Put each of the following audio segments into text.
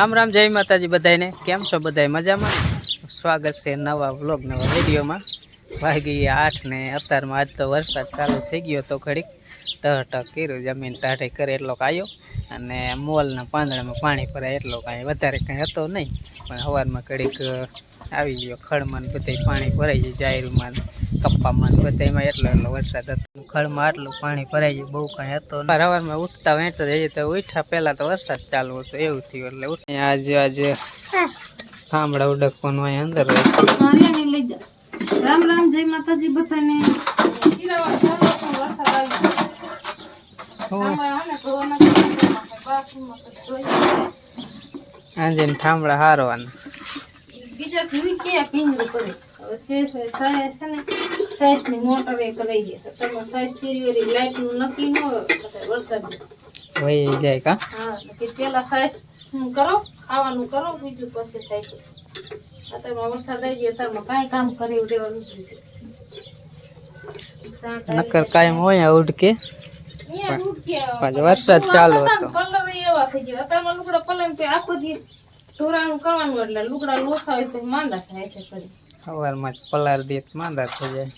રામ રામ, જય માતાજી બધાને કેમ છો બધાય? મજામાં? સ્વાગત છે નવા વ્લોગ, નવા વિડીયોમાં. વાગી આઠ ને અત્યારમાં આજ તો વરસાદ ચાલુ થઈ ગયો તો ઘડીક ટહ ટહ કર્યું, જમીન ટાઢે કરે એટલો આવ્યો અને મોલના પાંદડામાં પાણી ભરાય એટલો કાંઈ વધારે કાંઈ હતો નહીં. પણ સવારમાં ઘડીક આવી ગયો ખળમાં ને બધે પાણી ભરાઈ ગયું જાહેરમાં કપ્પામાં ને બધામાં એટલો એટલો વરસાદ હતો. ખળમાં આટલું પાણી ભરાઈ ગયું બહુ કાંઈ હતો. સવારમાં ઉઠતા વેંટતા જઈએ તો ઉઠ્યા પહેલાં તો વરસાદ ચાલુ હતો એવું થયું એટલે ઉઠી આજે આજે થાંભળા ઉડકવાનું અહીં અંદર રામ રામ જય માતાજી બધાને. શિરાવા ચાલો તો વરસાદ આવી આજે થાંભળા હારવાના. બીજા થી ક્યાં પિંજરું કરે હવે શેષ સાહેબ છે ને સાહેબની મોટર એ કરાઈ દે તો તમે સાહેબ ફેરી વેરી લાઈટનું નક્કી ન વરસાદ. વહી જાય કા? હા કે પેલા સાહેબ કરો? ખાવાનું કરો બીજું પછી થાય છે. અત્યારમાં વરસાદ આવી જાય તારમાં કાંઈ કામ કરી નથી. નકર કાયમ હોય ઉડકે. પાછો વરસાદ ચાલુ હતો. સવારમાં પલાર દે માંદા થઈ જાય.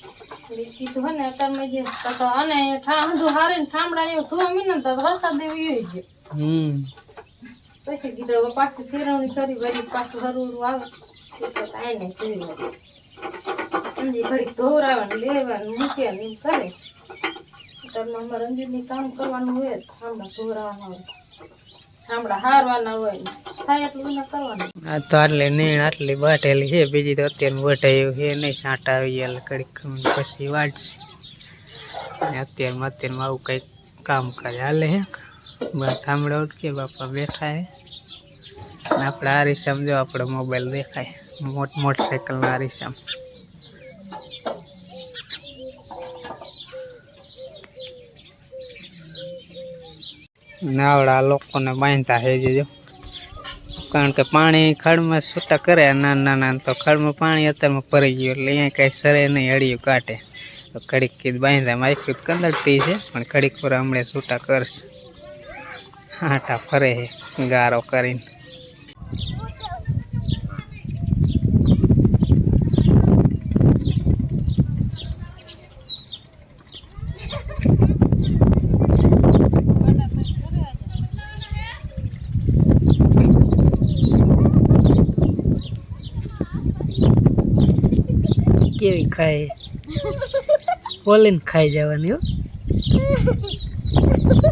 કીધું હે ને અત્યારમાં જે તો અને ઠા હારે ને ઠામડા ને એવું ધોવા મીને તો વરસાદ એવી હોય છે હમ. પછી કીધું પાછું ફેરવણી કરી વળી પાછું હરવું આવે. કાંઈ નહીં સમજી ઘડીક ધોરાવે ને લેવા ને મૂકે એમ કરે. અત્યારમાં અમારે અંજીરની કામ કરવાનું હોય ઠામડા ધોરાવાના હોય. ઠામડા હારવાના હોય. ને થાય એટલું એને કરવાનું. આ તો આટલી નીણ, આટલી બાટેલી છે, બીજી તો અત્યારે વઢાયું છે, નહીં સાંટા આવી ગયા, એટલે કડીક ખમીને પછી વાટશે અને અત્યારમાં અત્યારમાં આવું કંઈક કામ કરે. હાલે હે બા થાંભળા ઉઠકે બાપા બેઠા હે. અને આપણે આરીસામ જો આપણો મોબાઈલ દેખાય, મોટ મોટરસાઇકલના આરીસામ નાવડા લોકોને બાંધતા હે જો કારણ કે પાણી ખડમાં છૂટા કરે, નાના નાના તો ખડમાં પાણી અત્યારમાં પરી ગયું એટલે અહીંયા કાંઈ સરે નહીં અડિયું કાઢે તો કડીક કીધ બાંધા માઇકું કંદડતી છે, પણ કડીક પર હમણાં છૂટા કરશે. આટા ફરે છે ગારો કરીને. કેવી ખાય? બોલીને ખાઈ જવાની હો.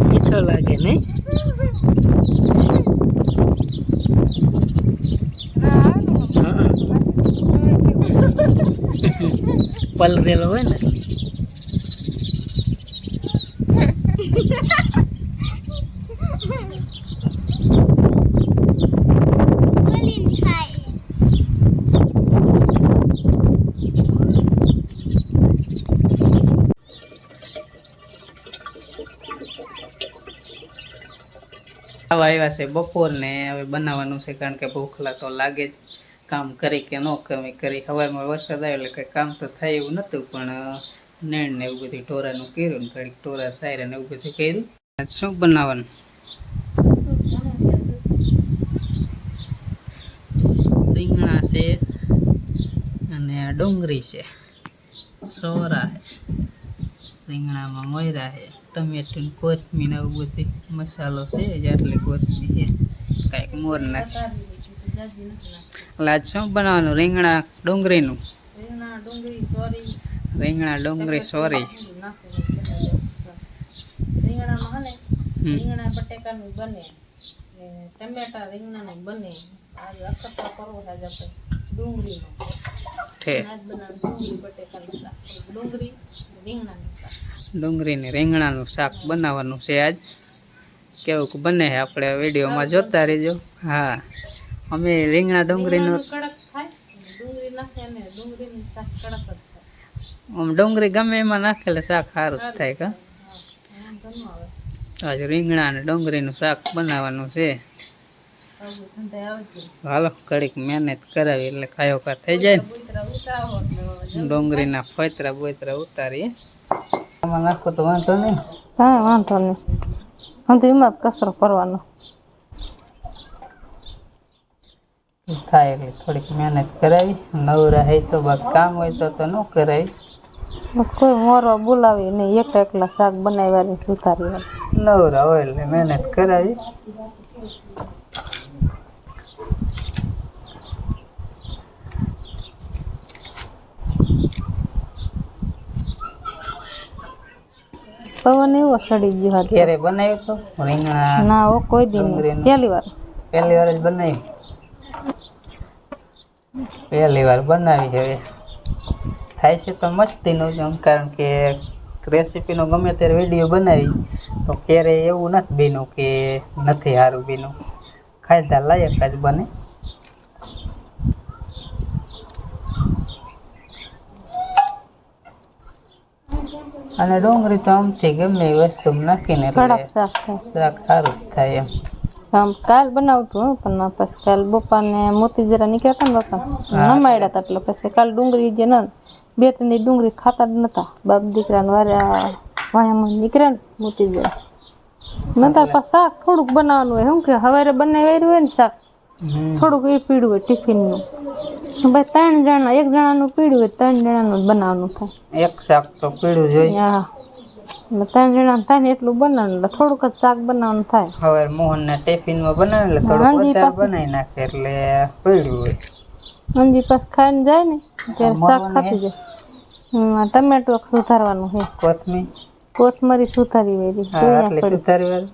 મીઠો લાગે નહીં. પલરેલો હોય ને? આવા આવ્યા છે બપોર ને હવે બનાવવાનું છે કારણ કે ભૂખલા તો લાગે જ. કામ કરી કે ન કમી કરી. સવારમાં વરસાદ આવ્યો એટલે કંઈ કામ તો થાય એવું નહોતું, પણ નેણ ને એવું બધું ટોરાનું કર્યું ને ઢોરા, સાયરા ને એવું બધું કર્યું. શું બનાવવાનું? રીંગણા છે અને ડુંગળી છે. સોરા છે. રીંગણામાં મોયરા છે ટમેટું કોથમીર આવું બધું મસાલો છે એટલે કોથમી કોથમીર છે કાંઈક મોર નાખે. એટલે આજ શું બનાવવાનું? રીંગણા ડુંગળીનું? રીંગણા ડુંગળી સોરી. રીંગણા ડુંગળી સોરી. રીંગણામાં હે રીંગણા બટેકાનું બને ટમેટા રીંગણાનું બને. આજે અકસર કરવો છે આજે આપણે ડુંગળીનો. બનાવ ડુંગળી બટેકાનું ડુંગળી રીંગણાનું શાક. ડુંગળી ને રીંગણાનું શાક બનાવવાનું છે આજ. કેવું બને છે આપણે વિડીયોમાં જોતા રહેજો. હા. અમે રીંગણા ડુંગળીનું ડુંગળીનું આમ ડુંગળી ગમે એમાં નાખેલે શાક સારું થાય કા? આજે રીંગણા અને ડુંગળીનું શાક બનાવવાનું છે. હાલો કડીક મહેનત કરાવી એટલે ખાયો કા થઈ જાય ને. ડુંગળીના ફોતરા બોતરા ઉતારીએ. આમાં નાખો તો વાંધો નહીં. હા વાંધો નહીં. હું તો એમાં જ કચરો કરવાનો. થાય એટલે થોડીક મહેનત કરાવી. નવરા હોય તો બાકી કામ હોય તો તો ન કરાવી. કોઈ મોરો બોલાવી નહીં. એકલા એકલા શાક બનાવવાની ઉતારી નવરા હોય એટલે મહેનત કરાવી. પવન એવો સડી ગયો હતો. ક્યારે બનાવ્યું તો રીંગણા ના ઓ કોઈ દી નહીં. પહેલી વાર. પહેલી વાર જ બનાવી પહેલી વાર બનાવી હવે. થાય છે તો મસ્તીનું જ કારણ કે રેસીપીનો ગમે ત્યારે વીડિયો બનાવી તો ક્યારેય એવું નથી બન્યું કે નથી સારું બન્યું. ખાયતા લાયક જ બને. અને ડુંગળી તો આમથી ગમે એ વસ્તુ નાખીને શાક સારું થાય એમ. આમ કાલ બનાવતું પણ પછી કાલ બપાને મોતી જરા નીકળ્યા હતા ને બપા નમાડ્યા હતા એટલે પછી કાલ ડુંગળી જે ના બે ત્રણ ડુંગળી ખાતા જ નતા. બાપ દીકરાને વારે વાયામાં નીકળ્યા ને મોતી જરા નતા પછી શાક થોડુંક બનાવવાનું હોય. શું કે હવારે બનાવ્યું હોય ને શાક થોડુંક એ પીડું હોય ટિફિનનું. ભાઈ ત્રણ જણા એક જણાનું પીડ્યું હોય ત્રણ જણાનું બનાવવાનું થાય. એક શાક તો પીળું જોઈએ હા. ત્રણ જણા થાય ને એટલું બનાવવાનું એટલે થોડુંક જ શાક બનાવવાનું થાય. હવે મોહન ના ટિફિનમાં બનાવે એટલે થોડું વધારે બનાવી નાખે એટલે પીળ્યું હોય. અંજી પાસ ખાઈને જાય ને ત્યારે શાક ખાતી જાય. ટમેટો સુધારવાનું છે. કોથમી કોથમરી સુધારી વેરી સુધારી વાર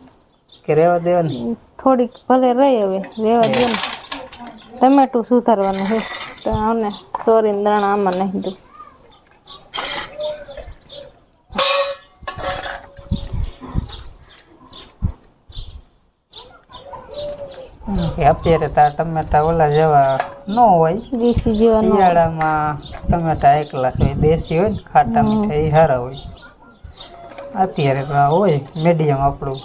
કે રેવા દેવાની? થોડીક ભલે રહી હવે રેવા દેવાની. ટમેટું સુધારવાનું છે. તો સોરી દાણા આમાં નહીં દઉં અત્યારે તો આ ટમેટા ઓલા જેવા ન હોય. દેશી જેવા શિયાળામાં ટમેટા એકલા હોય દેશી હોય ને ખાટા મીઠા એ સારા હોય. અત્યારે તો હોય મીડિયમ આપણું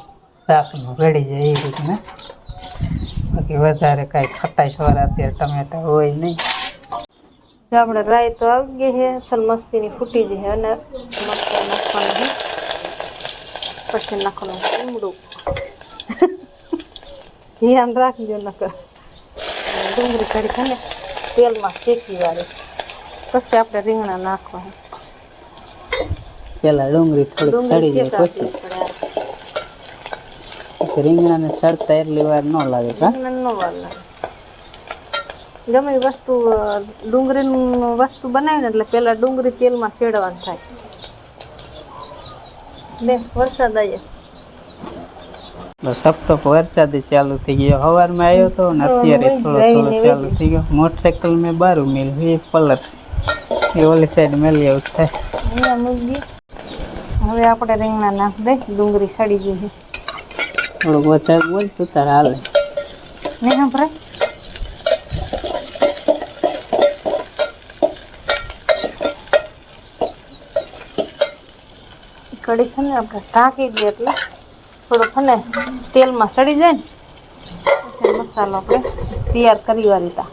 શાકનું ગળી જાય એ રીતના. બાકી વધારે કાંઈ ખટાશ વાળા અત્યારે ટમેટા હોય નહીં. આપણે રાય તો આવી ગઈ છે અસલ મસ્તીની ફૂટી છે અને મરચાં નાખવાનું છે. પછી નાખવાનું લીમડું ધ્યાન રાખજો નકર. ડુંગળી કાઢી છે ને તેલમાં શેકી વાળી. પછી આપણે રીંગણા નાખવા પેલા ડુંગળી થોડી ચડી જાય પછી. રીંગણાને ચડતા એટલી વાર ન લાગે રીંગણા નો વાર લાગે. ગમે વસ્તુ ડુંગળીનું વસ્તુ બનાવીને એટલે પેલા ડુંગળી તેલમાં શેડવાનું થાય. બે વરસાદ આવ્યો ટપ ટપ વરસાદ ચાલુ થઈ ગયો. સવારમાં આવ્યો તો ને અત્યારે થોડો થોડો ચાલુ થઈ ગયો. મોટરસાઇકલ મેં બારું મેલ એ પલર એ ઓલી સાઈડ મેલી આવું થાય હવે આપણે રીંગણા નાખ દે. ડુંગળી સડી ગઈ છે. થોડુંક વધારે બોલ તું તારે હાલે. નહીં આપણે કઢી છે ને આપણે ઢાંકી દઈએ એટલે થોડુંક છે ને તેલમાં સડી જાય ને, પછી મસાલો આપણે તૈયાર કરી વાળીતા.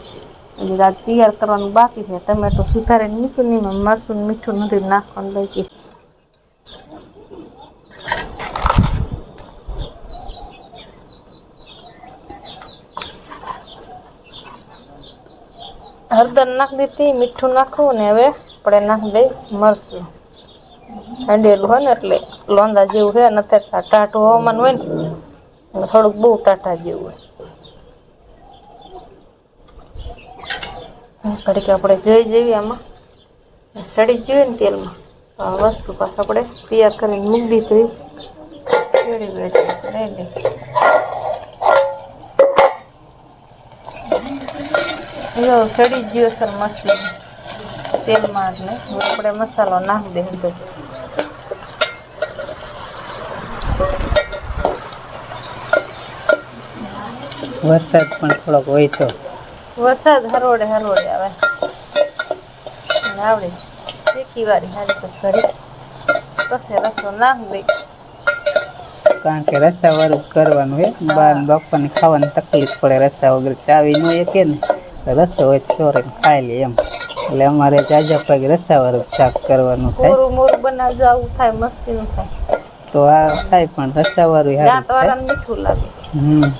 એટલે આ તૈયાર કરવાનું બાકી છે. ટમેટો સુધારીને મીઠું નહીં મરસું ને મીઠું નથી નાખવાનું બાકી. હળદર નાખી દીધી, મીઠું નાખવું ને હવે આપણે નાખી દઈ મરચું. હંડેલું હોય ને એટલે લોંદા જેવું છે નથી ટાટું હવામાન હોય ને થોડુંક બહુ ટાટા જેવું હોય. ઘડીક આપણે જોઈ જઈએ આમાં. સડી જોઈએ ને તેલમાં. વસ્તુ પાછું આપણે તૈયાર કરીને મૂકી દીધી. સડી વેચી જો સડી ગયો સર મસ્તી. તેલમાં એટલે આપણે મસાલો નાખી દઈએ વરસાદ પણ થોડોક હોય તો વરસાદ હરોડે હરોડે આવે. આવડે. શેકી વારી હારી તો કરી પછી રસો ના હોય. કારણ કે રસા વાળું કરવાનું હોય. બાર બાપાને ખાવાની તકલીફ પડે રસા વગર. ચાવી ન કે ને. રસો હોય ચોરે ખાઈ લે એમ. એટલે અમારે જાજા પગ રસા વાળું શાક કરવાનું થાય. મોરું મોરું બનાવજો આવું થાય મસ્તીનું થાય. તો આ થાય પણ રસા વાળું મીઠું લાગે. હમ.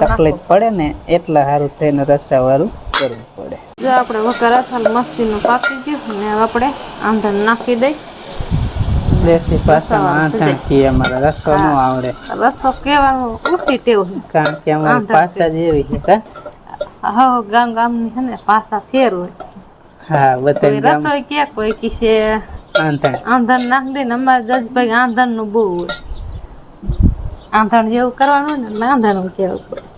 તકલીફ પડે ને એટલા સારું થઈને રસાવાળું કરવું પડે. જો આપણે વઘાર અસલ મસ્તીનું પાકી ગયું ને આપણે આંધણ નાખી દઈ. દેશી ભાષામાં આંધણ કીએ અમારે રસો ન આવડે. રસો કેવાનો ઓછી ટેવ કારણ કે અમારી ભાષા જ છે કા? હા ગામ ગામની છે ને પાસા ફેર હોય. હા બધા રસોઈ ક્યાં કોઈ કિસે આંધણ. આંધણ નાખી દે ને અમારે જજભાઈ આંધણનું બહુ હોય. આંધણ જેવું કરવાનું ને આંધણ કેવું પડે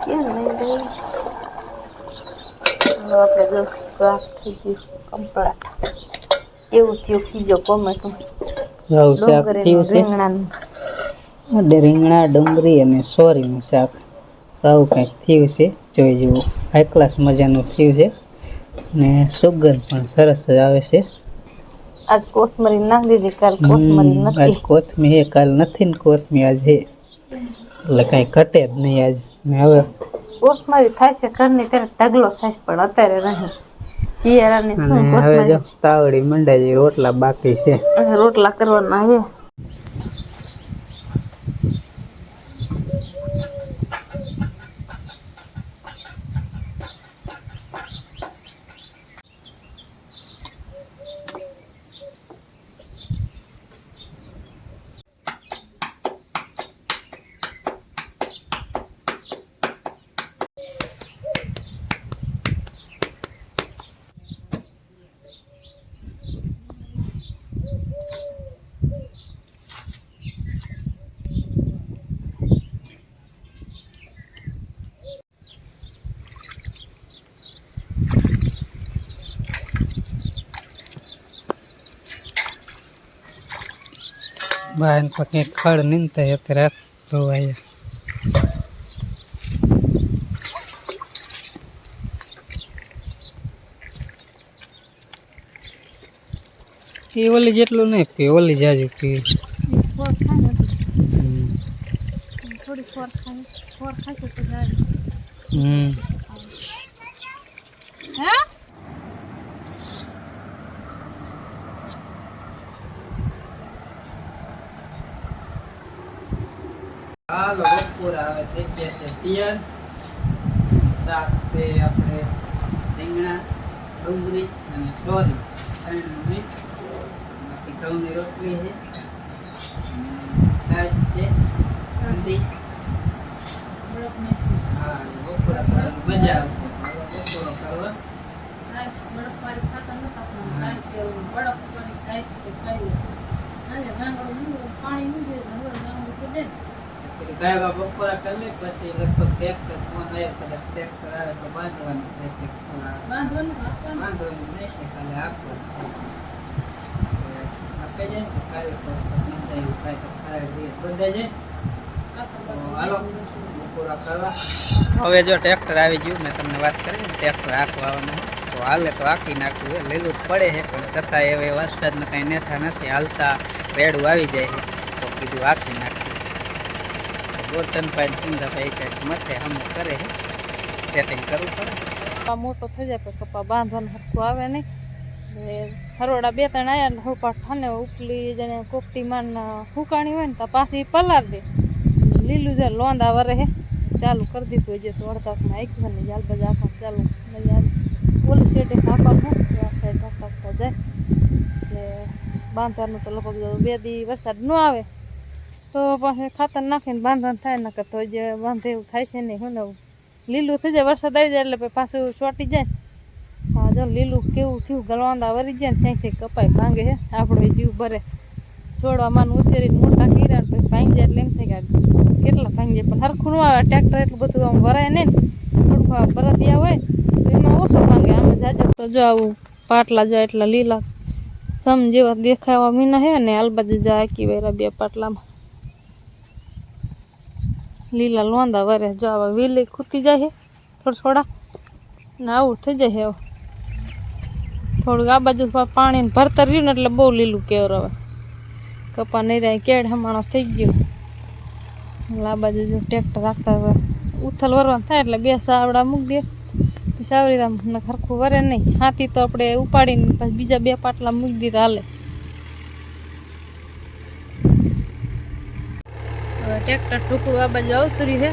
કેમ નહીં દઈ આપણે જો શાક થઈ ગયું કમ્પ્લીટ એવું થયું ખીજો ટોમેટો જવું શાક થયું છે? અને રીંગણા ડુંગળી અને સોરીનું શાક. આવું કંઈક થયું છે જોઈ જુઓ. હાઈ ક્લાસ મજાનું થયું છે. ને સુગંધ પણ સરસ આવે છે. આજ કોથમરી ના દીધી કાલ કોથમરી નથી. આજ નથી કોથમી એ કાલ નથી ને કોથમી આજ હે એટલે કાંઈ ઘટે જ નહીં આજ. ને હવે કોથમરી થાય છે ઘરની ત્યારે ઢગલો થાય છે પણ અત્યારે નહીં. શિયાળાની શું હવે જો તાવડી મંડાઈ રોટલા બાકી છે. રોટલા કરવાના છે. બહાર પછી ખડ નીંદતા અત્યારે ધોવાય. એ ઓલી જેટલું નહીં પી ઓલી જાજુ પી હમ. હે? હાલો આવે તે કે છે પિયર. શાક છે આપણે રીંગણા ડુંગળી અને સોરી મિક્સ બાકી ઘઉંની રોટલી છે. છાશ છે ઠંડી. હા બપોરા કરવાની મજા આવશે બપોરો કરવા. પણ ગાયવા બપોરા કરી લે પછી લગભગ ટ્રેક્ટર ફોન આવ્યો કદાચ ટ્રેક્ટર આવે તો બાંધવાનું થશે. બાંધવાનું વાંધો નહીં ખાલી આપવાનું થશે. આપે જાય ને ખાલી તો તો જાય હાલો બપોરા કરવા. હવે જો ટ્રેક્ટર આવી ગયું મેં તમને વાત કરી ને ટ્રેક્ટર આખવાનું તો હાલે તો આખી નાખવું એ લીલું પડે છે પણ છતાં હવે વરસાદમાં કાંઈ નેઠા નથી. હાલતા રેડું આવી જાય છે. તો કીધું આખી નાખ્યું પાઇન સિંધાભાઈ કંઈક મથે હમ કરે છે સેટિંગ કરવું પડે. મોટો થઈ જાય પછી કપા બાંધવાનું હરખું આવે નહીં. હરોડા બે ત્રણ આવ્યા ને હુપા ઠાને ઉપલી જેને કોકટી માન હુકાણી હોય ને તો પાછી પલાર દે. લીલું જે લોંદા વરે હે ચાલુ કરી દીધું જે તો અડધાકમાં આખ્યું ને જાલ બજા આખા ચાલુ. મજા ઓલી આ સાઈડ કાપતા જાય. એટલે બાંધવાનું તો લગભગ બે દી વરસાદ ન આવે. તો પછી ખાતર નાખીને બાંધણ થાય, નકર તો જે બાંધે એવું થાય છે નહીં, હું ને લીલું થઈ જાય, વરસાદ આવી જાય એટલે પછી ચોટી જાય. હા જો લીલું કેવું થયું ગલવાંદા વરી જાય ને સાંઈ કપાય ભાંગે હે, આપણો જીવ ભરે છોડવા માન ઉછેરીને મોટા કીરા ને પછી ભાંગી જાય એટલે એમ થાય કે કેટલા ભાંગી જાય, પણ હરખું ન આવે, ટ્રેક્ટર એટલું બધું આમ ભરાય નહીં ને. થોડુંક ભરતિયા હોય તો એમાં ઓછો ભાંગે, આમાં જાજો. તો જો આવું પાટલા જાય એટલા લીલા, સમ જેવા દેખાવા મીના હે ને અલબાજુ જા આકી વેરા બે પાટલામાં. લીલા લોંદા વરે જો આવા વીલી ખૂતી જાય છે થોડા થોડા. ને આવું થઈ જાય હવે. થોડુંક આ બાજુ પાણી ભરતર રહ્યું ને એટલે બહુ લીલું કેવર હવે. કપા નહીં રહ્યા, કેડ હમણાં થઈ ગયું. એટલે આ બાજુ જો ટ્રેક્ટર રાખતા ઉથલ વરવાનું થાય એટલે બે સાવડા મૂકી દે. સાવરી રામ ખરખું વરે નહીં હાથી તો આપણે ઉપાડીને પછી બીજા બે પાટલા મૂકી દીધા હાલે. ટ્રેક્ટર ટૂંકું આ બાજુ આવતું રહ્યું છે.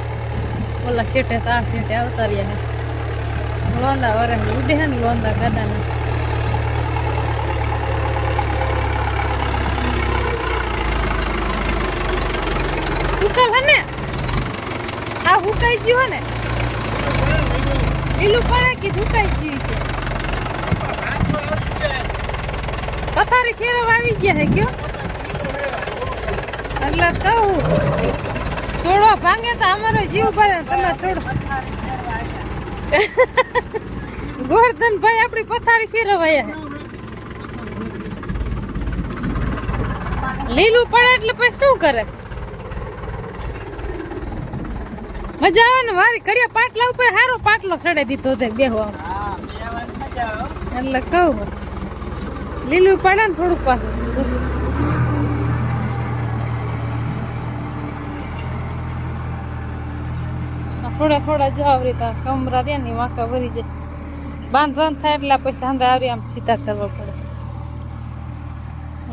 ઓલા શેઠે તો આ શેઠે આવતા છે. લોંદા વરે ઉડે છે ને લોંદા ગાદાના ઉકાલ હે ને? આ હુકાઈ ગયું ને? લીલું પડે કે હુકાઈ ગયું પથારી ફેરવ આવી ગયા હે કયો? એટલે કહું છોડો ભાંગે તો અમારો જીવ ભરે તમે છોડો ગોરધન ભાઈ આપણી પથારી ફેરવાયા લીલું પડે એટલે પછી શું કરે? મજા આવે ને મારી કડિયા પાટલા ઉપર સારો પાટલો ચડે દીધો તે બેહો. એટલે કહું. લીલું પડે ને થોડુંક પાછું. થોડા થોડા જો આવરી રીતે કમરા દે ને વાંકા ભરી જાય. બાંધવાનું થાય એટલે પછી સાંધા આવરી આમ સીધા કરવા પડે.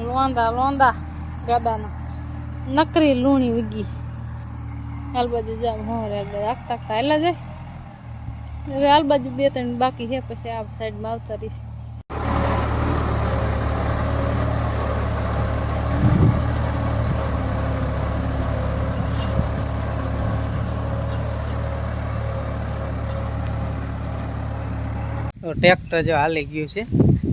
લોંદા લોંદા ગાદાના. નકરી લૂણી ઉગી. હાલ બાજુ જામ હોરે એટલે આખતા રાખતા હાલા જાય. હવે હાલ બાજુ બે ત્રણ બાકી છે, પછી આ સાઈડમાં આવતા રહીશ. તો ટ્રેક્ટર જો હાલી ગયું છે.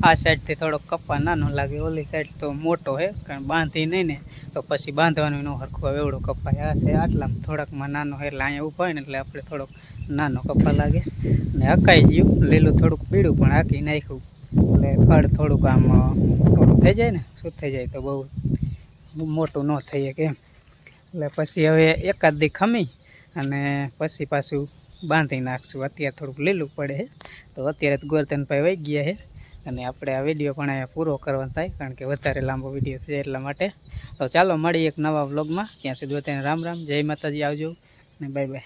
આ સાઈડથી થોડો કપ્પા નાનો લાગે, ઓલી સાઈડ તો મોટો છે, કારણ બાંધી નહીં ને, તો પછી બાંધવાનું ન હરખું આવે, એવડો કપ્પા આ છે. આટલામાં થોડાકમાં નાનો છે, એટલે અહીંયા ઊભા હોય ને, એટલે આપણે થોડોક નાનો કપ્પા લાગે. ને હકાઈ ગયું, લીલું થોડુંક પીળું પણ હાકી નાખ્યું. એટલે ફળ થોડુંક આમ થોડું થઈ જાય ને, શું થઈ જાય તો બહુ મોટું ન થઈ શકે એમ. એટલે પછી હવે એકાદ દી ખમી અને પછી પાછું બાંધી નાખશું. અત્યારે થોડુંક લીલું પડે છે. તો અત્યારે તો ગોરધનભાઈ વહી ગયા છે અને આપણે આ વીડિયો પણ અહીંયા પૂરો કરવાનો થાય કારણ કે વધારે લાંબો વીડિયો છે એટલા માટે. તો ચાલો મળીએ એક નવા વ્લોગમાં. ત્યાં સુધી અત્યારે રામ રામ. જય માતાજી. આવજો ને બાય બાય.